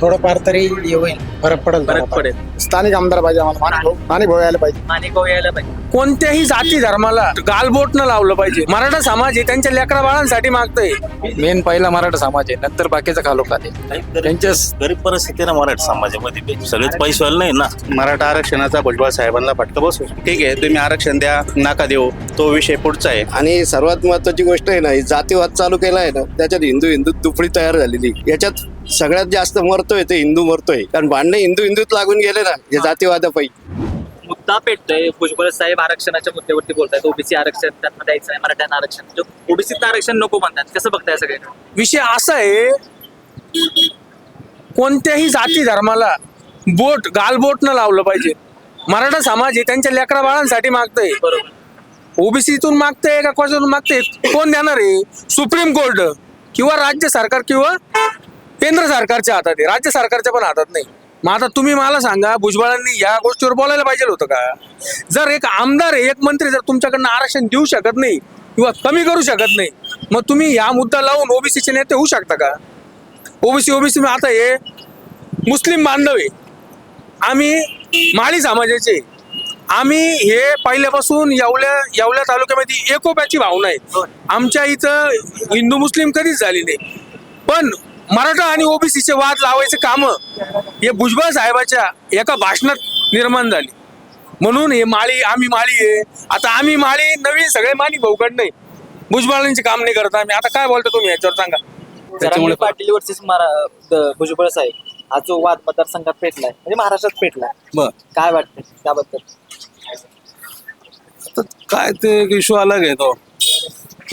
थोडंफार तरी हे होईल. फरक पडेल फरक. पडेल. स्थानिक आमदार पाहिजे आम्हाला. माणिक भाऊ माणिक भाऊ यायला पाहिजे. माणिक भाऊ यायला पाहिजे. कोणत्याही जाती धर्माला गालबोट न लावलं पाहिजे. मराठा समाज हे त्यांच्या लेकरा बाळांसाठी मागतंय. मेन पहिला मराठा समाज आहे नंतर बाकीचा खालोखात आहे त्यांच्या गरीब परिस्थिती ना मराठी समाजामध्ये. सगळेच पैसेवाले नाही ना? मराठा आरक्षणाचा भुजबळ साहेबांना फटका बसू. ठीक आहे तुम्ही आरक्षण द्या नाका देऊ. तो विषय पुढचा आहे. आणि सर्वात महत्वाची गोष्ट आहे ना ही जातीवाद चालू केला आहे ना त्याच्यात हिंदू हिंदू दुफडी तयार झालेली. याच्यात सगळ्यात जास्त मरतोय ते हिंदू मरतोय. कारण भांडणे हिंदू हिंदूत लागून गेले ना हे जातीवादापायी मुद्दा पेटतोय. भुजबळ साहेब आरक्षणाच्या मुद्द्यावरती बोलतायत. ओबीसी आरक्षण त्यांना द्यायचं नाही मराठ्यांना आरक्षण. ओबीसीचं आरक्षण नको म्हणतात कसं बघताय सगळे विषय असा आहे कोणत्याही जाती धर्माला बोट गालबोट न लावलं पाहिजे. मराठा समाज हे त्यांच्या लेकरा बाळांसाठी मागतंय. बरोबर. ओबीसीतून मागतंय का कशातून मागतंय? कोण देणार आहे? सुप्रीम कोर्ट किंवा राज्य सरकार किंवा केंद्र सरकारच्या हातात आहे. राज्य सरकारच्या पण हातात नाही. मग आता तुम्ही मला सांगा भुजबळांनी या गोष्टीवर बोलायला पाहिजे होतं का? जर एक आमदार आहे एक मंत्री जर तुमच्याकडनं आरक्षण देऊ शकत नाही किंवा कमी करू शकत नाही मग तुम्ही या मुद्दा लावून ओबीसीचे नेते होऊ शकता का? ओबीसी ओबीसी आता हे मुस्लिम बांधव आहे. आम्ही माळी समाजाचे आम्ही हे पहिल्यापासून येवल्या यावल्या तालुक्यामध्ये एकोप्याची भावना आहे. आमच्या इथं हिंदू मुस्लिम कधीच झाली नाही. पण मराठा आणि ओबीसीचे वाद लावायचे काम हे भुजबळ साहेबाच्या एका भाषणात निर्माण झाली. म्हणून हे माळी आम्ही माळी आहे. आता आम्ही माळी नवीन सगळे माणी भाऊकड नाही. भुजबळांचे काम नाही करत आम्ही. आता काय बोलतो तुम्ही याच्यावर सांगा. पाटील वर्सेस भुजबळ साहेब हा जो वाद मतदारसंघात पेटलाय म्हणजे महाराष्ट्रात पेटलाय. बर. काय वाटतं त्याबद्दल? काय ते इश्यू अलग आहे तो.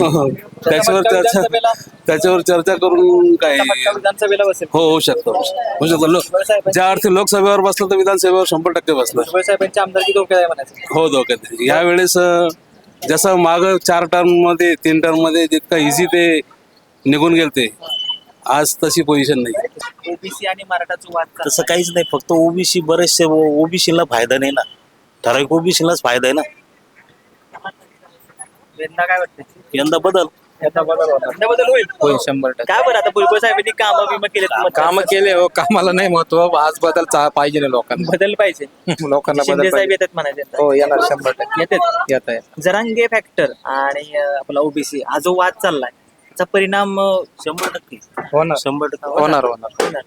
त्याच्यावर चर्चा त्याच्यावर चर्चा करून काय विधानसभेला बसेल. हो होऊ शकतो. होऊ शकतो. लो- ज्या अर्थी लोकसभेवर बसलं तर विधानसभेवर शंभर टक्के बसलं. भुजबळ साहेबांची आमदारकी धोक्यात आहे म्हणायचं. हो धोक्यात. यावेळेस अं, जसं माग चार टर्ममध्ये तीन टर्ममध्ये जितका इझी ते निघून गेलते आज तशी पोझिशन नाही. ओबीसी आणि मराठाचा वाद चाललाय. तसं काहीच नाही. फक्त ओबीसी बरेचसे ओबीसीला फायदा नाही ना. ठराविक ओबीसीलाच फायदा आहे ना. यंदा काय वाटतं यंदा बदल. यंदा बदल होणार. यंदा बदल होईल? शंभर टक्के. काय बरं आता भुजबळ साहेबांनी काम बिम केले काम केले हो कामाला नाही महत्त्व. आज बदल चा- पाहिजे ना लोकांना. बदल पाहिजे. लोकांना शिंदे बदल साहेब पाहिजे. येतात म्हणायचे. हो येणार शंभर टक्के. येतात? येत आहे जरांगे फॅक्टर आणि अं, आपला ओबीसी हा जो वाद चाललाय त्याचा परिणाम अं, शंभर टक्के. होणार. शंभर टक्के. होणार होणार. होणार.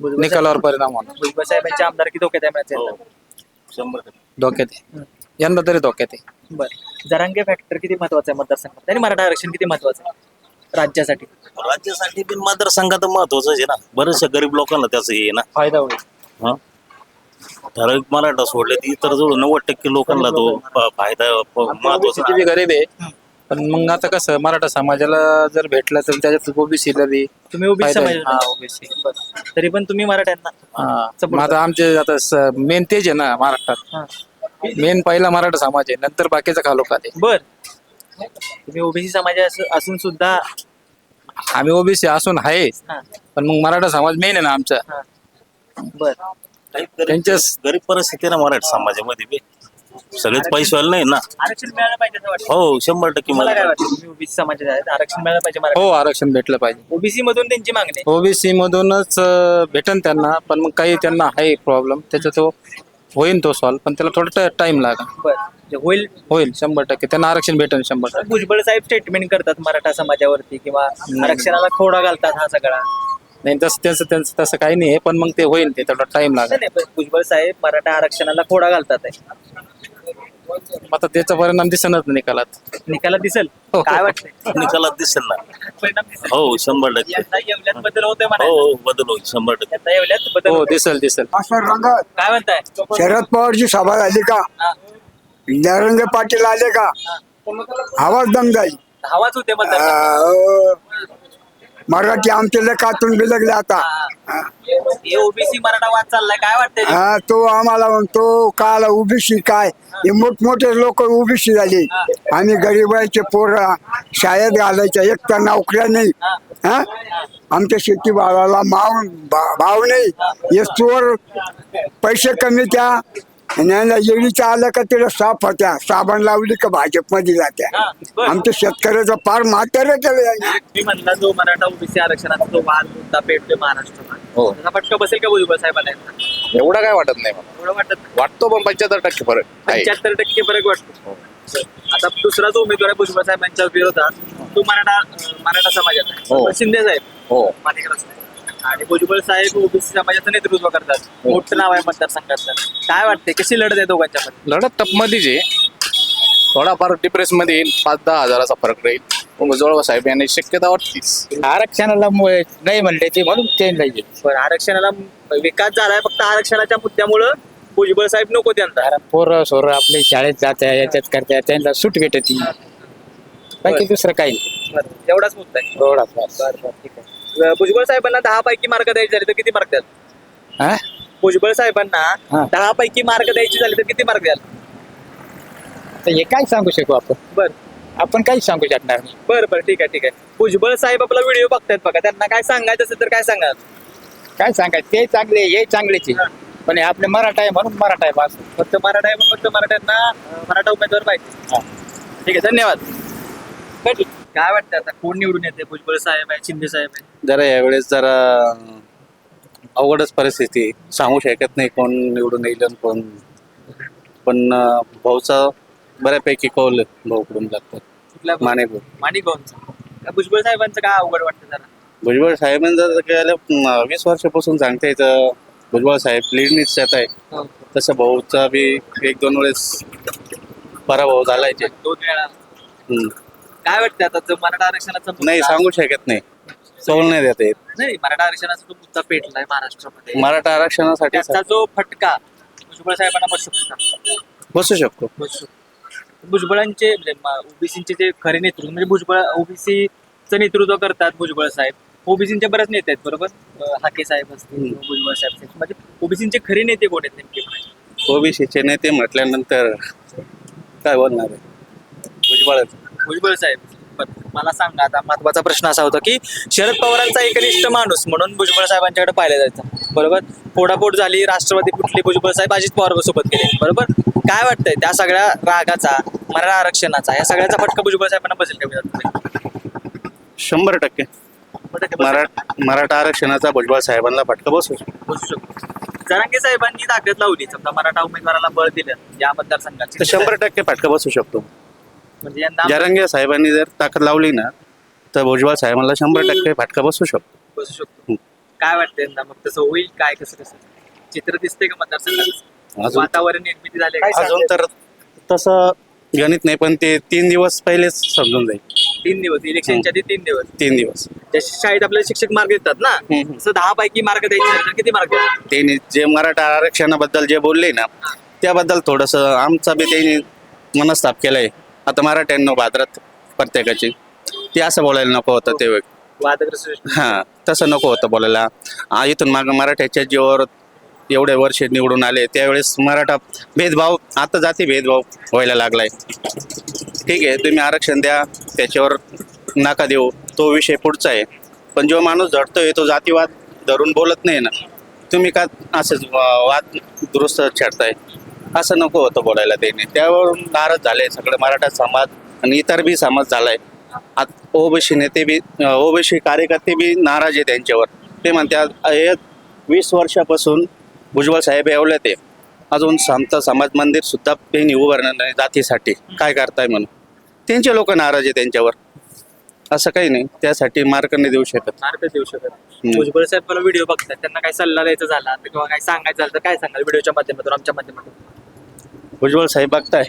भुजबळ निकालावर परिणाम होणार. भुजबळ साहेबांची आमदारकी धोक्यात आहे म्हणायचं यंदा. शंभर टक्के. धोक्यात आहे. यंदा तरी धोक्यात आहे. बरं. जरांगे फॅक्टर किती महत्त्वाचा आहे मतदारसंघात आणि मराठा आरक्षण किती महत्वाचं आहे? राज्यासाठी. राज्यासाठी पण मतदारसंघात महत्वाचं आहे ना. बरेचशा गरीब लोकांना त्याचं हे आहे ना. फायदा होईल. हा? ठराविक मराठा सोडले तर इतर जवळ नव्वद टक्के लोकांना तो फ- फायदा फ- महत्त्वाचा ओबीसी बी गरीब आहे. पण मग आता कसं मराठा समाजाला जर भेटलं तर त्याच्यात ओबीसीला बी तुम्ही ओबीसी फायदा आहे. समाज ओबीसी तरी पण तुम्ही मराठ्यांना हा. मग आता आमचे आता मेन तेज आहे ना महाराष्ट्रात हा. मेन पहिला मराठा समाज आहे नंतर बाकीचा खालोखात आहे बर. तुम्ही ओबीसी समाज अस- असून सुद्धा आम्ही ओबीसी असून आहे हा, पण मग मराठा समाज मेन आहे ना आमचा. हा. बर. काही गरीब परिस्थिती आहे ना मराठी समाजामध्ये बी. सगळेच पैसेवाले नाही ना. आरक्षण मिळालं पाहिजे असं वाटतं. हो शंभर टक्के मला काय मला वाटतं? तुम्ही ओबीसी समाजाचे आहेत. आरक्षण मिळालं पाहिजे हो आरक्षण भेटलं पाहिजे. ओबीसी मधून त्यांची मागणी? आहे. ओबीसी मधूनच अं, भेटन त्यांना पण मग काही त्यांना आहे प्रॉब्लेम त्याचा तो होईल तो सॉल्व पण त्याला थोडा टाइम लागेल. बर. जे होईल? होईल शंभर टक्के. त्यांना आरक्षण भेटेल शंभर टक्के. भुजबळ साहेब स्टेटमेंट करतात मराठा समाजावरती किंवा आरक्षणाला खोडा घालतात हा सगळा. नाही तसं त्यांचं त्यांचं तसं काही नाही आहे पण मग ते होईल ते थोडा टाइम लागेल. नाही, पण भुजबळ साहेब मराठा आरक्षणाला खोडा घालतात आहे. आता त्याचा परिणाम दिसणार निकालात. निकालात दिसेल? हो. काय वाटतंय? निकालात दिसेल ना. परिणाम दिसेल? हो शंभर टक्के. यंदा येवल्यात बदल होतोय हो म्हणायचं. हो, बदल होईल शंभर टक्के. यंदा येवल्यात बदल हो होतोय. दिसेल दिसेल. काय म्हणताय? शरद पवारची सभा झाली का हा, नरेंद्र पाटील आले का आवाज दम जाईल. हवाच होते मतदार अं, मराठी आमचे लेखातून बिलगले आता. हे ओबीसी मराठा वाद चाललाय काय वाटतंय? हा तो आम्हाला म्हणतो काल उभीशी काय? हे मोठमोठे लोक उभीशी झाली. आम्ही गरीबाचे पोर शाळेत घालायच्या एक तर नोकऱ्या नाही. हा. आमच्या शेती भावाला माव भा- भाव नाही. हे चोर पैसे कमी त्या आणि यांना येळीच्या आलं का तिला साफ होत्या साबण लावली का भाजपमध्ये जात्या हा, बरं. आमच्या शेतकऱ्याचं फार म्हातारं केलं यांनी. मी म्हणला जो मराठा ओबीसी आरक्षणाचा जो वाद मुद्दा पेटतोय महाराष्ट्रात हो. त्याचा फटका बसेल का भुजबळ साहेबांना यांना? एवढा काय वाटत नाही मला एवढं वाटत नाही. वाटतो पण पंच्याहत्तर टक्के फरक आहे पंच्याहत्तर टक्के फरक वाटतो आता दुसरा जो उमेदवार आहे भुजबळ साहेबांच्या विरोधात तो मराठा अं, मराठा समाजाचा आहे. हो. शिंदे साहेब हो साहेब. आणि भुजबळ साहेब ओबीसी समाजाचं नेतृत्व करतात. हो. मोठं नाव आहे मतदारसंघाचं काय वाटते कशी लढत आहे दोघांच्या मध्ये? लढत टपमध्येच आहे थोडाफार डिप्रेस मध्ये येईल पाच दहा हजाराचा फरक राहील. मग जोळवा साहेब यांनी शक्यता वाटतीच. आरक्षणाला मुळे नाही म्हणले ते म्हणून ते नाही पण आरक्षणाला विकास झालाय फक्त आरक्षणाच्या मुद्द्यामुळं भुजबळ साहेब नको त्यांना. पोरं सोरं आपले शाळेत जात्या याच्यात करत्या त्यांना सूट भेटती बाकी दुसरं काही नाही. बरं, एवढाच मुद्दा आहे. एवढाच. बस. ठीक आहे. भुजबळ साहेबांना दहा पैकी मार्क द्यायचे झाले तर किती मार्क द्याल? हा? भुजबळ साहेबांना हा. दहा पैकी मार्क द्यायचे झाले तर किती मार्क द्याल? तर हे काय सांगू शकू आपण? बर. आपण काही सांगू शकणार नाही. बर बर ठीक आहे ठीक आहे. भुजबळ साहेब आपला व्हिडिओ बघतायत बघा. त्यांना काय सांगायचं असेल तर काय सांगाल? काय सांगायचं? ते चांगले हे चांगलेच. आहे. पण हे आपले मराठा आहे म्हणून मराठा आहे बस फक्त मराठा आहे पण फक्त मराठ्यांना अं, मराठा उमेदवार पाहिजे. हा. ठीक आहे धन्यवाद. काय काय वाटतं आता? कोण निवडून येते भुजबळ साहेब आहे शिंदे साहेब आहे. जरा यावेळेस जरा अवघडच परिस्थिती. आहे. सांगू शकत नाही कोण निवडून येईल आणि कोण. पण अं, भाऊचा बऱ्यापैकी कौल भाऊकडून लागतात. कुठल्या माने भाऊ माणिक भाऊंचा भुजबळ साहेबांचं काय अवघड वाटतं जरा? भुजबळ साहेबांचं जर गेल्या अं, वीस वर्षापासून सांगता येतं भुजबळ साहेब लीडनीच येत आहे. तसं भाऊचा बी एक दोन वेळेस पराभव झालाय ते. दोन वेळा. हम्म. काय वाटतं आता? जो मराठा आरक्षणाचा मुद्दा- नाही सांगू शकत नाही. कौल नाही देता येत. नाही मराठा आरक्षणाचा जो मुद्दा पेटलाय महाराष्ट्रामध्ये मराठा आरक्षणासाठी त्याचा जो फटका भुजबळ साहेबांना बसू शकतो का? बसू शकतो. बसू शकतो. भुजबळांचे म्हणजे ओबीसीचे जे खरे नेतृत्व म्हणजे भुजबळ ओबीसीचं नेतृत्व करतात भुजबळ साहेब. ओबीसीचे बरेच नेते आहेत बरोबर? अं, हाके साहेब असतील. किंवा भुजबळ साहेब असतील. म्हणजे ओबीसीचे खरे नेते कोण आहेत नेमके? ओबीसीचे नेते म्हटल्यानंतर काय बोलणार आहे? भुजबळच. भुजबळ साहेब. मला सांगा आता महत्त्वाचा प्रश्न असा होता की शरद पवारांचा एकनिष्ठ माणूस म्हणून भुजबळ साहेबांच्याकडे पाहिलं जायचं. बरोबर? फोडाफोड झाली राष्ट्रवादी फुटली भुजबळ साहेब अजित पवार सोबत गेले. बरोबर? काय वाटतंय त्या सगळ्या रागाचा मराठा आरक्षणाचा या सगळ्याचा फटका भुजबळ साहेबांना बसेल का विधानसभेत? शंभर टक्के. मराठा मराठा आरक्षणाचा भुजबळ साहेबांना फटका बसू शकतो. बसू शकतो. जरांगे साहेबांनी ताकद लावली समजा मराठा उमेदवाराला बळ दिलं या मतदारसंघात. शंभर टक्के फटका बसू शकतो. म्हणजे जरंगे साहेबांनी जर ताकद लावली ना तर भुजबळ साहेबांना शंभर टक्के फटका बसू शकतो. बसू शकतो. काय वाटतं यंदा मग? तसं होईल काय? कसं कसं? चित्र दिसतंय का मतदारसंघात? अजून वातावरण निर्मिती झाले अजून तर तसं गणित नाही पण ते तीन दिवस पहिलेच समजून जाईल. तीन दिवस? इलेक्शनच्या आधी तीन दिवस? तीन दिवस. जसे शाळेत आपल्याला शिक्षक मार्क देतात ना हम्म. तसं दहा पैकी मार्क द्यायचे झाले तर किती मार्क द्याल त्यांनी जे मराठा आरक्षणाबद्दल जे बोलले ना त्याबद्दल थोडंसं आमचा बी त्यांनी मनस्ताप केलाय. आता मराठ्यांना भाद्रात प्रत्येकाची. ते असं बोलायला नको होतं ते वेळ वादग्रस्त हा तसं नको होतं बोलायला. आ, इथून माग मराठ्याच्या जीवावर एवढे वर्ष निवडून आले त्यावेळेस मराठा भेदभाव आता जाती भेदभाव व्हायला लागलाय. ठीक आहे तुम्ही आरक्षण द्या त्याच्यावर नका देऊ तो विषय पुढचा आहे. पण जो माणूस झडतोय तो जातीवाद धरून बोलत नाही ना. तुम्ही का असंच वा- वाद दुरुस्त छाडताय? असं नको होतं बोलायला त्याने. त्यावरून नाराज झाले सगळे मराठा समाज आणि इतर बी समाज झालाय. ओबीसी नेते बी ओबीसी कार्यकर्ते बी नाराज आहे त्यांच्यावर. ते म्हणतात हे वीस वर्षापासून भुजबळ साहेब एवढे ते अजून समता समाज मंदिर सुद्धा त्यांनी उभारणार नाही जातीसाठी. काय करताय म्हणून. त्यांचे लोक नाराज आहे त्यांच्यावर. असं काही नाही. त्यासाठी मार्क नाही देऊ शकत. मार्क देऊ शकत भुजबळ साहेब मला व्हिडिओ बघतात. त्यांना काय सल्ला द्यायचा झाला किंवा काय सांगायचं झालं तर काय सांगाल? व्हिडिओच्या माध्यमातून आमच्या माध्यमातून. भुजबळ साहेब बघताय.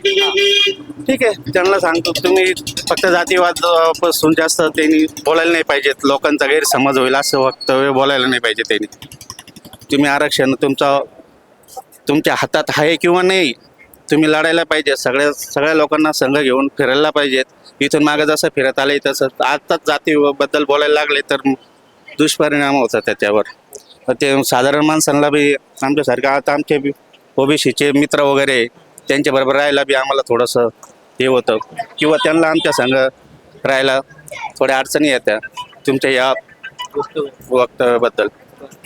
ठीक आहे त्यांना सांगतो तुम्ही फक्त जातीवादपासून जास्त त्यांनी बोलायला नाही पाहिजेत. लोकांचा गैरसमज होईल असं वक्तव्य बोलायला नाही पाहिजे त्यांनी. तुम्ही आरक्षण तुमचा तुमच्या हातात आहे किंवा नाही तुम्ही लढायला पाहिजे. सगळ्या सगळ्या लोकांना संघ घेऊन फिरायला पाहिजेत. इथून मागं जसं फिरत आले तसं आताच जातीबद्दल बोलायला लागले तर दुष्परिणाम होतात त्याच्यावर. तर ते साधारण माणसांना बी आमच्यासारखं आता आमचे बी ओबीसीचे मित्र वगैरे त्यांच्याबरोबर राहायला बी आम्हाला थोडंसं हे होतं. किंवा त्यांना आमच्या संघ राहायला थोड्या अडचणी येत्या. तुमच्या या वक्तव्याबद्दल.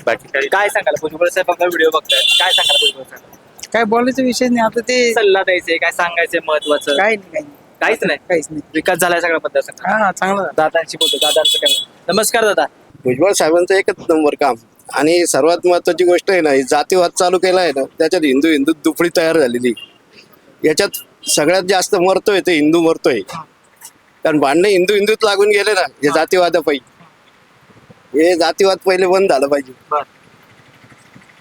बाकी काही काय सांगाल? भुजबळ साहेब आपला व्हिडिओ बघतायत काय सांगाल भुजबळ साहेब? काय बोलायचा विषय नाही. आता ते सल्ला द्यायचे काय सांगायचंय महत्वाचं काय नाही काही नाही. काहीच नाही? काहीच नाही. विकास झालाय सगळा मतदारसंघात हा चांगला. दादांशी बोलतो दादांचं काय नमस्कार दादा. भुजबळ साहेबांचं एकच नंबर काम. आणि सर्वात महत्वाची गोष्ट आहे ना ही जातीवाद चालू केला आहे ना त्याच्यात हिंदू हिंदू दुफळी तयार झालेली. याच्यात सगळ्यात जास्त मरतोय ते हिंदू मरतोय. कारण भांडणे हिंदू हिंदूत लागून गेले ना हे जातीवादापायी हे जातीवाद पहिले बंद झालं पाहिजे.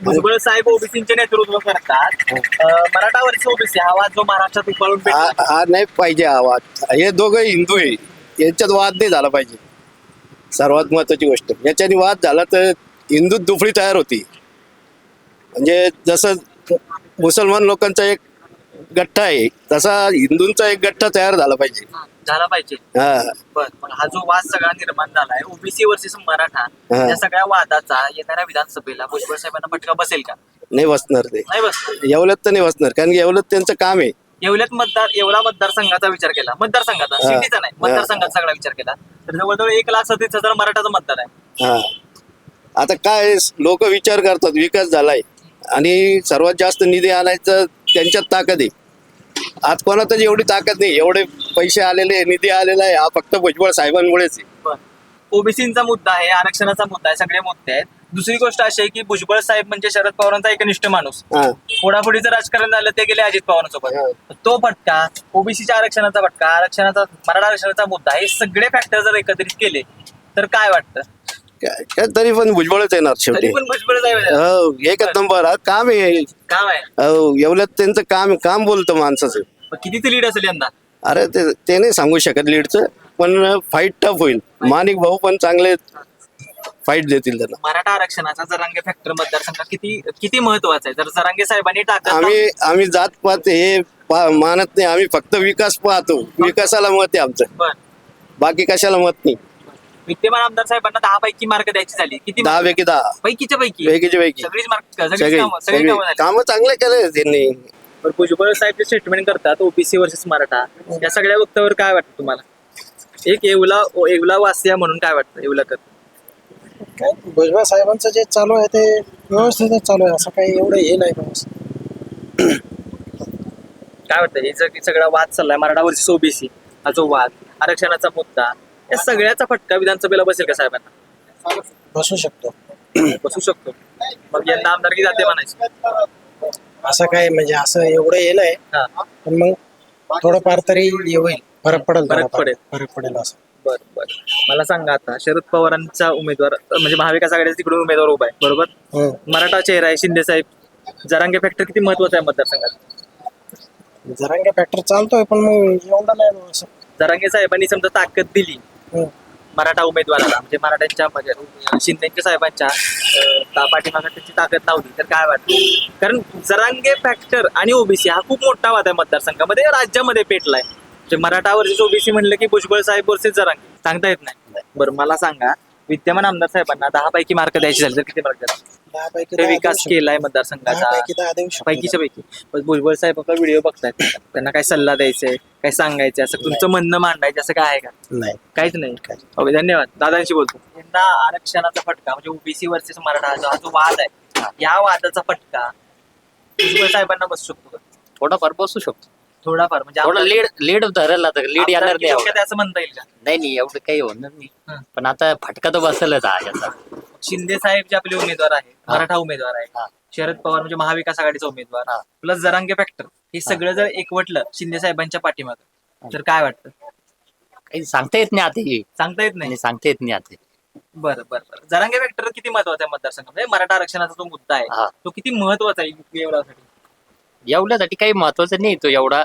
भुजबळ साहेब ओबीसीचे नेतृत्व करतात. अं, मराठा वर्ष ओबीसी हा जो महाराष्ट्रात हा हा नाही पाहिजे वाद. हे दोघं हिंदू आहे. यांच्यात वाद नाही झाला पाहिजे. सर्वात महत्वाची गोष्ट. याच्याने वाद झाला तर हिंदू दुफळी तयार होती. म्हणजे जसं मुसलमान लोकांचा एक गठ्ठा आहे. तसा हिंदूंचा एक गठ्ठा तयार झाला पाहिजे. झाला पाहिजे. हा. बर मग हा जो वाद सगळा निर्माण झालाय ओबीसी वर्सेस मराठा हा. या सगळ्या वादाचा येणाऱ्या विधानसभेला भुजबळ साहेबांना फटका बसेल का? नाही बसणार ते. नाही बस एवढ्यात तर नाही बसणार कारण की एवढं त्यांचं काम आहे. येवल्यात मतदार येवला मतदारसंघाचा विचार केला. मतदारसंघाचा हा. सिटीचा नाही मतदारसंघाचा सगळा विचार केला. तर जवळजवळ एक लाख सतीस हजार मराठाचा मतदार आहे. हा. आता काय लोक विचार करतात विकास झालाय. आणि सर्वात जास्त निधी आणायचं त्यांच्यात ताकद आहे. आज कोणातच एवढी ताकद नाही एवढे पैसे आलेले निधी आलेला आहे हा फक्त भुजबळ साहेबांमुळेच आहे. ओबीसीचा मुद्दा आहे आरक्षणाचा मुद्दा आहे सगळे मुद्दे आहेत. दुसरी गोष्ट अशी आहे की भुजबळ साहेब म्हणजे शरद पवारांचा एकनिष्ठ माणूस. हा. फोडाफोडीचं राजकारण झालं ते गेले अजित पवारांसोबत. तो फटका ओबीसीच्या आरक्षणाचा फटका आरक्षणाचा मराठा आरक्षणाचा मुद्दा हे सगळे फॅक्टर जर एकत्रित केले तर काय वाटतं? काय तरी पण भुजबळच येणार शेवटी. तरी पण हो एकच नंबर काम आहे. काम आहे. हो एवढ्यात त्यांचं काम काम बोलतं माणसाचं. मग कितीचं लीड असेल यंदा? अरे ते ते नाही सांगू शकत लीडचं पण फाईट टफ होईल. माणिक भाऊ पण चांगले फाईट देतील त्यांना. मराठा आरक्षणाचा जरांगे फॅक्टर मतदारसंघात किती किती महत्त्वाचा आहे? जर जरांगे साहेबांनी टाकलं आम्ही आम्ही जात पात हे पा- मानत नाही. आम्ही फक्त विकास पाहतो. विकासाला मत आहे आमचं. बाकी कशाला मत नाही. विद्यमान आमदार साहेबांना दहा पैकी मार्क द्यायची झाली. किती दहा पैकी दहा. पैकीच्या पैकी. पैकीच्या पैकी. सगळीच मार्क सगळीच सगळी कामं सगळी कामं झाली. कामं चांगले केले त्यांनी. पण भुजबळ साहेब जे स्टेटमेंट करतात ओबीसी वर्सेस मराठा या सगळ्या वक्तावर काय वाटतं तुम्हाला? एक येवला येवला वासिया म्हणून काय वाटतं येवलाकर काय भुजबळ साहेबांचं जे चालू आहे ते व्यवस्थितच चालू आहे. असं काही एवढं हे नाही काय वाटतं हे जर सगळा वाद चाललाय. मराठा वर्सेस ओबीसी हा जो वाद आरक्षणाचा मुद्दा या सगळ्याचा फटका विधानसभेला बसेल का साहेबांना? बसू शकतो. बसू शकतो. मग यंदा आमदारकी जाते म्हणायचं. असं काय म्हणजे असं एवढं हे नाही. हा. पण मग थोडंफार तरी होईल. फरक पडेल फरक. पडेल. फरक पडेल असं. बर बर. मला सांगा आता शरद पवारांचा उमेदवार म्हणजे महाविकास आघाडीचा तिकडून उमेदवार उभा आहे बरोबर? हं. मराठा चेहरा आहे शिंदे साहेब. जरांगे फॅक्टर किती महत्त्वाचा आहे मतदारसंघात? जरांगे फॅक्टर चालतोय पण मग एवढं नाही जरांगे साहेबांनी समजा ताकद दिली. मराठा उमेदवाराला म्हणजे मराठ्यांच्या म्हणजे शिंदेच्या साहेबांच्या पाठीमागे त्यांची ताकद लावली तर काय वाटतं? कारण जरांगे फॅक्टर आणि ओबीसी हा खूप मोठा वाद आहे मतदारसंघामध्ये. राज्यामध्ये पेटलाय. म्हणजे मराठा वर्सेस ओबीसी म्हणलं की भुजबळ साहेब वर्सेस जरांगे. सांगता येत नाही. बरं मला सांगा विद्यमान आमदार साहेबांना दहा पैकी मार्क द्यायचे झाले तर किती मार्क द्याल दहा पैकी ते दहा विकास. केलाय मतदारसंघाचा. पैकीच्या पैकी भुजबळ साहेब आपला व्हिडिओ बघतायत. त्यांना काय सल्ला द्यायचंय काय सांगायचं असं तुमचं म्हणणं मांडायचं असं काय आहे का? नाही. काहीच नाही. ओके धन्यवाद. दादांशी बोलतो. यंदा आरक्षणाचा फटका म्हणजे ओबीसी वर्सेस मराठा जो हा जो वाद आहे या वादाचा फटका भुजबळ साहेबांना बसू शकतो का? थोडाफार बसू शकतो. थोडाफार म्हणजे थोडं लीड लीड धरेल आता लीड येणार नाही. आहे असं म्हणता येईल का? नाही नाही एवढं काही होणार नाही. हं. पण आता फटका तर बसेलच याचा शिंदे साहेब जे आपले उमेदवार आहे. मराठा उमेदवार आहे हा. शरद पवार म्हणजे महाविकास आघाडीचा उमेदवार हा. प्लस जरांगे फॅक्टर हे सगळं जर एकवटलं शिंदे साहेबांच्या पाठीमागं तर काय वाटतं? काही सांगता येत नाही आता हे. सांगता येत नाही? सांगता येत नाही आता बरं बरं बरं. जरांगे फॅक्टर किती महत्त्वाचा आहे मतदारसंघामध्ये? मराठा आरक्षणाचा जो मुद्दा आहे हा. तो किती महत्त्वाचा आहे एवढ्यासाठी? एवढ्यासाठी काही महत्वाचं नाही तो एवढा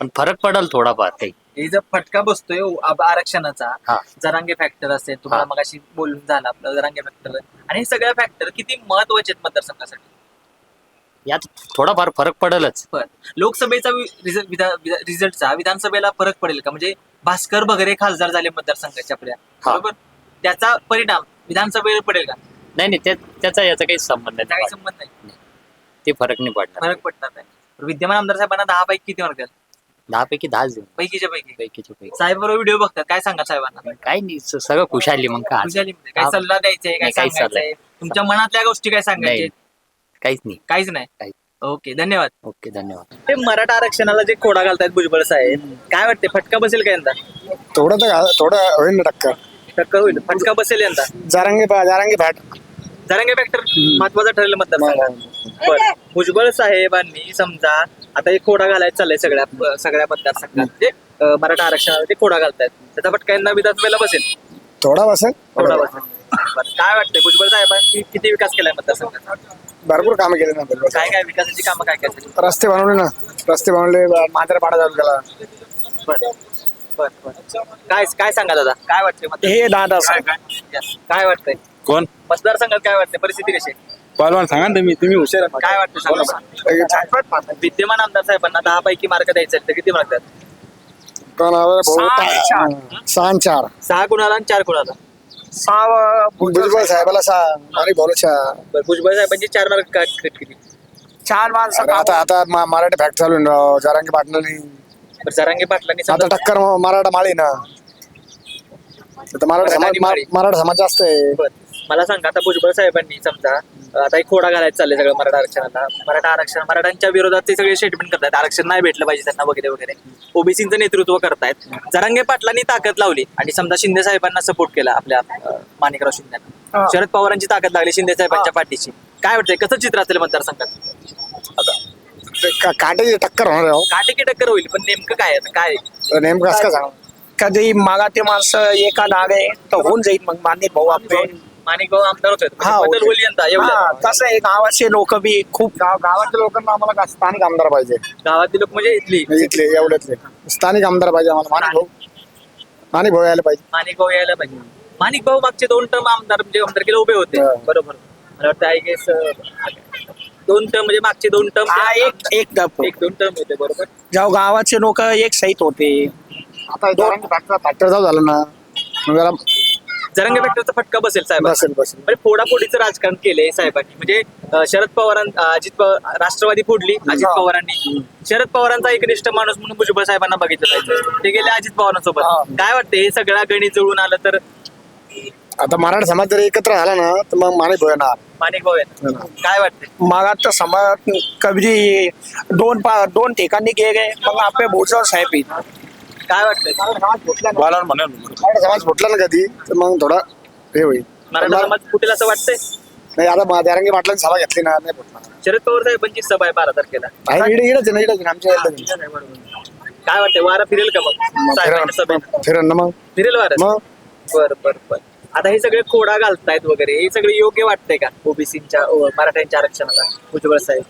पण फरक पडेल थोडाफार काही. हे जर फटका बसतोय आरक्षणाचा. जरांगे फॅक्टर असेल तुम्हाला हा. मगाशी बोलून झालं आपलं जरांगे फॅक्टर आणि हे सगळ्या फॅक्टर किती महत्त्वाचे आहेत मतदारसंघासाठी? यात थोडाफार फरक पडेलच. पण लोकसभेचा रिझल्टचा विधानसभेला फरक पडेल का? म्हणजे भास्कर वगैरे खासदार झाले मतदारसंघाच्या आपल्या हा. बरोबर? त्याचा परिणाम विधानसभेवर पडेल का? नाही नाही त्या- त्याचा याचा काही संबंध त्याचा काही नाही संबंध नाही. ते फरक नाही पडणार. फरक पडणार नाही. विद्यमान आमदार साहेबांना दहा पैकी किती मार्क द्याल? दहा पैकी दहाच देऊ पैकीच्या पैकी. पैकीच्या पैकी. साहेब बरोबर व्हिडिओ बघतात. काय सांगा साहेबांना? काही नाही स- सगळं खुशाली मग काय खुशालीमध्ये काय हा. सल्ला द्यायचाय काय नाही, काही सल्ला सांगायचंय तुमच्या मनातल्या गोष्टी काय सांगायचे नाही काहीच नाही. काहीच नाही? काही. ओके धन्यवाद. ओके धन्यवाद. ते मराठा आरक्षणाला जे खोडा घालतायत भुजबळ साहेब काय वाटते फटका बसेल का यंदा? थोडं तर घा- थोडं होईल ना टक्कर. टक्कर होईल. फटका बसेल यंदा? जारांगे जारांगे फॅट. जरांगे फॅक्टर महत्त्वाचा ठरलेलं मतदारसंघ. बरं भुजबळ साहेबांनी समजा आता एक खोडा घालायला चाललाय सगळ्या सगळ्या मतदारसंघात. म्हणजे मराठा आरक्षणाला ते खोडा घालतायत. त्याचा फटका यांना विधानसभेला बसेल. थोडा बसेल. खोडा बसेल. बरं, काय वाटतंय? भुजबळ साहेबांनी किती विकास केलाय मतदारसंघात? भरपूर कामं केले ना भुजबळ काय काय विकासाची कामं काय काय? झाली? रस्ते बनवले ना. रस्ते बनवले मांजरा पाडा बरं बरं बरं. काय काय सांगा दादा? काय वाटतंय मतदार- हे दादा. काय वाटतंय? कोण? मतदारसंघात काय वाटतंय? परिस्थिती कशी आहे? पहलवान सांगा ना तुम्ही तुम्ही हुशार. काय वाटतं सांगा. विद्यमान आमदार साहेबांना दहा पैकी मार्क द्यायचे आहेत, तर किती मार्क सहा चार. सहा गुणाला आणि चार गुणाला. भुजबळ साहेबाला सहा. आणि बोलाच्या बरं, भुजबळ साहेबांची चार मार्क काय किती चार माणसं आता आता मा- मराठी फॅक्ट चालू आहे ना, जरांगी पाटलांनी. बरं, जरांगे पाटलांनी आता समजा टक्कर म- मराठा माळी ना. आता मराठा समाज मराठी माळी. मराठा समाज जास्त आहे. बरं. मला सांगा आता भुजबळ साहेबांनी समजा आता एक खोडा घालायचं चाललंय सगळं मराठा आरक्षणाला. मराठा आरक्षण मराठ्यांच्या विरोधात ते सगळे स्टेटमेंट करतात आरक्षण नाही भेटलं पाहिजे त्यांना वगैरे वगैरे. ओबीसीचं नेतृत्व करतायत. जरांगे पाटलांनी ताकद लावली आणि समजा शिंदे साहेबांना सपोर्ट केला आपल्या माणिकराव शिंदेना. शरद पवारांची ताकद लागली शिंदे साहेबांच्या पाठीशी. काय वाटतंय? कसं चित्र असेल मतदारसंघात? ते का- काटेची टक्कर होणार आहे हो. काटे की टक्कर होईल पण नेमकं काय? काय नेमकं असं का सांगा? कधी मागाते माणसं एका नावे तर होऊन जाईल मग मान्य भाऊ आपले. माणिक भाऊ आमदार होते हा, बदल होईल यंदा हा, एवढं. कसं आहे गावाचे लोक बी खूप गाव गावातल्या लोकांना आम्हाला स्थानिक आमदार पाहिजे? गावातील लोक म्हणजे इथली. म्हणजे इथले एवढ्यातले. स्थानिक आमदार पाहिजे आम्हाला. माणिक भाऊ. माणिक भाऊ यायला पाहिजे. माणिक भाऊ यायला पाहिजे. माणिक भाऊ मागचे दोन टर्म आमदार म्हणजे आमदारकीला उभे होते. हा. बरोबर. मला वाटतं आय गेस दोन टर्म म्हणजे मागचे दोन टर्म हा एक एक डब एक दोन टर्म होते बरोबर. जेव्हा गावाचे लोक एक सहित होते. आता फॅक्टर फॅक्टर जाऊ झालं ना. मग जरा जरंगे फॅक्टरचा फटका बसेल साहेब बसेल बसेल. म्हणजे फोडाफोडीचं राजकारण केलंय साहेबांनी. म्हणजे अं, शरद पवारां अजित पवार राष्ट्रवादी फोडली अजित पवारांनी. शरद पवारांचा एकनिष्ठ माणूस म्हणून भुजबळ साहेबांना बघितलं जायचं ते गेले अजित पवारांसोबत. काय वाटतं हे सगळं गणित जुळून आलं तर? आता मराठा समाज जर एकत्र झाला ना तर मग माणिक भाऊ येणार. माणिक भाऊ आहेत काय वाटतंय मग तर समाजात कधी दोन पा दोन ठिकाणी गेले मग आपले भोजन साहेब येईल काय वाटतंय? मराठा समाज फुटला ना कधी तर मग थोडा हे होईल. मराठा समाज फुटेल असं वाटतंय? नाही आता मा- जरांगी पाटलांनी सभा घेतली ना नाही फुटणार. शरद पवार साहेबांची सभा आहे बारा तारखेला. आहे इकडे इकडेच आहे ना इकडेच आहे ना, आमच्या इकडे काय वाटतंय? वारा फिरेल का मग? साहेबांच्या सभेत. फिरण ना मग. फिरेल वारा? मग? बर बर बर. आता हे सगळे खोडा घालतायत वगैरे हे सगळे योग्य वाटतंय का ओबीसीच्या मराठ्यांच्या आरक्षणाला? भुजबळ साहेब.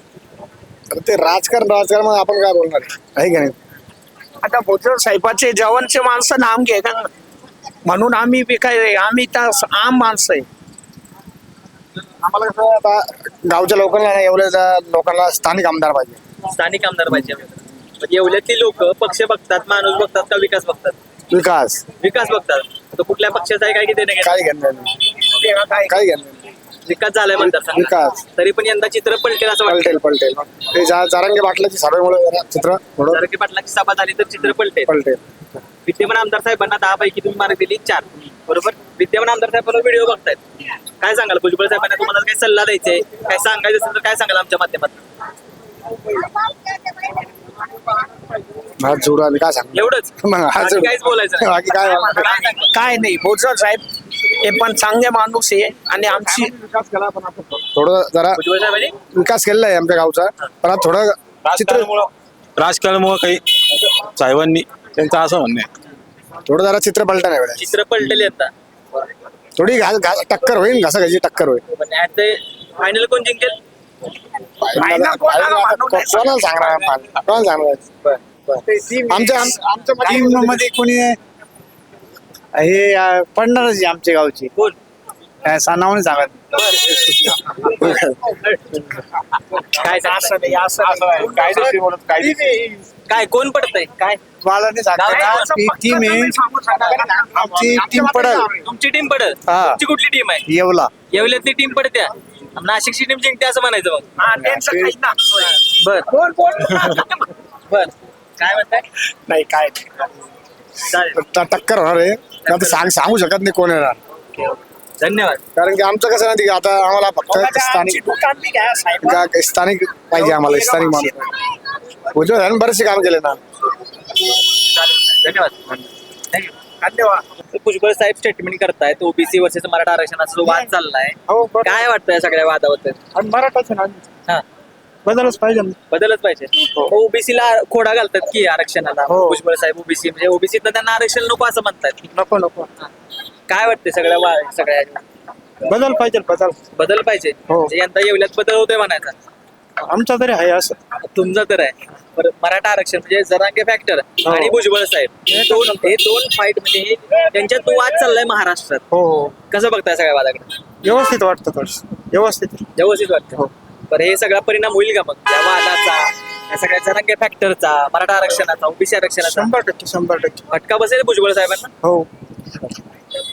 ते राजकारण राजकारण मग आपण काय बोलणार? आहे? आहे का नाही? आता भोजन साहेबाचे जवानचे माणसं नाम घे का? म्हणून आम्ही बी काय आम्ही तर आम माणसं आहे. आम्हाला कसं आता गावच्या लोकांना ना एवढ्या लोकांना स्थानिक आमदार पाहिजे. स्थानिक आमदार पाहिजे. म्हणजे एवढ्यातली लोक पक्ष बघतात माणूस बघतात का विकास बघतात? विकास. विकास बघतात. तो कुठल्या पक्षाचा आहे काय की देणं घेणं? काय घेणार नाही. काय घेणार नाही. विकास झालाय म्हणतात विकास. तरी पण यंदा चित्र पलटेल असं वाटतं पलटेल पलटेल. ते जा- जारंगे पाटलाची सभेमुळे जरा चित्र थोडं पाटलाची सभा झाली तर चित्र पलटेल. पलटेल. विद्यमान आमदार साहेबांना दहा पैकी तुम्ही मार्क दिली चार. बरोबर? विद्यमान आमदार साहेबांना व्हिडिओ बघतायत. काय सांगाल? भुजबळ साहेबांना तुम्हाला काही सल्ला द्यायचा आहे? काय सांगायचं असेल तर काय सांगाल आमच्या माध्यमातून? हात आणि काय सांग? एवढंच. मग हात काहीच बोलायचं नाही. बाकी काय? काय सांगाल? काय नाही. भोजन साहेब हे पण चांगले माणूस आहे आणि आमची थोडं? जरा विकास केलेला आहे आमच्या गावचा पण आता थोडं चित्र राजकारणामुळं. राजकारणामुळं काही साहेबांनी त्यांचं असं म्हणणं आहे. थोडं जरा चित्र पलटा नाही वेळेस. चित्र पलटेल यंदा थोडी घा- घा- टक्कर होईल घासा घाची टक्कर होईल? पण फायनल कोण जिंकेल? कोणाला कोणाला सांगणार? कोणाला सांगणार? आमच्या आमच्या टीममध्ये कोणी हे अं, पडणारच आहे आमच्या गावची. कोण? काय सा- नाव नाही सांगत. काय सांगताय? असं नाही असं नाही. काय कोण पडतंय? काय? मला नाही सांगता येणार. ती टीम आहे. आमची टीम पडल. तुमची टीम पडल. हा. तुमची कुठली टीम आहे? येवला. येवल्यातली टीम पडत्या. नाशिकची टीम जिंकते असं म्हणायचं मग. हा. बर. कोण कोण? बर. काय म्हणताय? नाही काय टक्कर होणार आहे. आता सांग सांगू शकत नाही कोण येणार. धन्यवाद. कारण की आमचं कसं नाही आता आम्हाला फक्त स्थानिक दुकान बी घ्या साहेब? गा- स्थानिक पाहिजे आम्हाला स्थानिक माणूस. उजव्या बरेचसे काम केले ना. धन्यवाद. धन्यवाद. भुजबळ साहेब स्टेटमेंट करतायत. ओबीसी वर्सेस मराठा आरक्षणाचा जो वाद चाललाय. हो. काय वाटतं या सगळ्या वादाबद्दल? आणि मराठाचे ना हा. बदलच पाहिजे ना. बदलच पाहिजे. ओबीसीला खोडा घालतात की आरक्षणाला? हो. भुजबळ साहेब ओबीसी म्हणजे ओबीसी त्यांना आरक्षण नको असं म्हणतात. नको नको. काय वाटते सगळ्या वा- सगळ्या बदल पाहिजे बदल. बदल पाहिजे. हो. म्हणजे यंदा येवल्यात बदल होतोय म्हणायचा. आमचा तरी आहे असं. तुमचं तर आहे. बरं, मराठा आरक्षण म्हणजे जरांगे फॅक्टर हो. आणि भुजबळ साहेब. हे दोन हे दोन फाईट म्हणजे हे- त्यांच्यात तो वाद चाललाय महाराष्ट्रात. हो हो. कसं बघताय सगळ्या वादाकडे? व्यवस्थित वाटतं थोडस. व्यवस्थित. व्यवस्थित वाटतं. बरं हे सगळा परिणाम होईल का मग? त्या वादाचा या सगळ्या जरांगे फॅक्टरचा मराठा आरक्षणाचा ओबीसी आरक्षणाचा? शंभर टक्के शंभर टक्के. फटका बसेल भुजबळ साहेबांना? हो.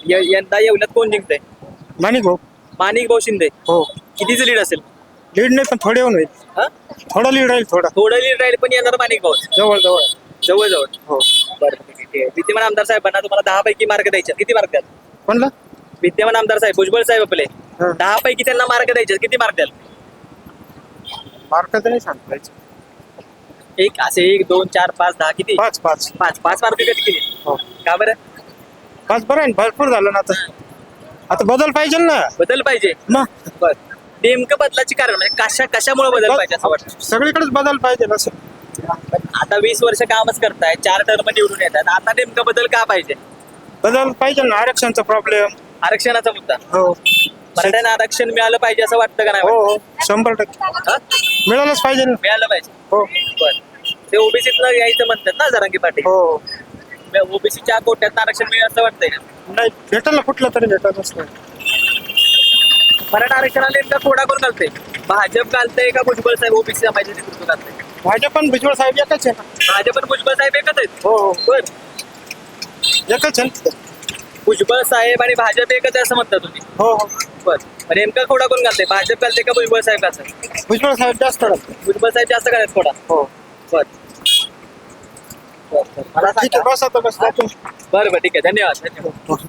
य- यंदा येवल्यात कोण जिंकतंय? मानिक भाऊ माणिक भाऊ शिंदे. हो. कितीच लीड असेल? लीड नाही पण थोडे होऊन होईल. हा? थोडा लीड राहील थोडा. थोडं लीड राहील पण येणार माणिक भाऊ जवळ जवळ. जवळ जवळ हो. बरं ठीक आहे विद्यमान आमदार साहेबांना तुम्हाला दहा पैकी मार्क द्यायचे किती मार्क द्याल? कोणला? विद्यमान आमदार साहेब भुजबळ साहेब आपले. हा. दहा पैकी त्यांना मार्क द्यायचे किती मार्क द्याल? मार्क तर नाही सांगता एक असे एक दोन चार पाच दहा किती? पाच पाच. पाच. पाच मार्क किती किती? हो. का बरं? पाच बरं आहे ना, भरपूर झालं ना आता. आता बदल पाहिजे ना. बदल पाहिजे. मग बर. नेमकं बदलाची कारण म्हणजे कशा कशामुळे बदल पाहिजे असं वाटतं? सगळीकडेच बदल पाहिजे ना सर. आता वीस वर्ष कामच करताय चार टर्म निवडून येतात. आता नेमकं बदल का पाहिजे? बदल पाहिजे ना आरक्षणचा प्रॉब्लेम आरक्षणाचा मुद्दा. हो. मराठ्यांना आरक्षण मिळालं पाहिजे असं वाटतं का नाही? हो हो. शंभर टक्के. हा? मिळालंच पाहिजे ना. मिळालं पाहिजे. हो. बर. ते ओबीसीत यायचं म्हणतात ना जरांगी पाटील. हो. ओबीसीच्या कोट्यात आरक्षण मिळेल असं वाटतंय का? नाही भेटेल ना कुठलं तरी भेटलच नाही. मराठा आरक्षणाला नेमका कोडा कोण घालते भाजप घालतंय का भुजबळ साहेब? ओबीसी समाजाचे नेतृत्व घालतंय. भाजप पण भुजबळ साहेब एकच आहे ना. भाजप आणि भुजबळ साहेब एकच आहेत? हो हो. बर. एकच आहे ना. भुजबळ साहेब आणि भाजप एकच आहे असं म्हणता तुम्ही? हो हो. बर नेमका खोडा कोण घालते भाजप घालते का भुजबळ साहेब घालतात भुजबळ साहेब जास्त भुजबळ साहेब जास्त घालत खोडा? हो. बर. बर, बर. मला ठीक आहे सांगा बस आता बस जातो. बरं बरं ठीक आहे. धन्यवाद. धन्यवाद.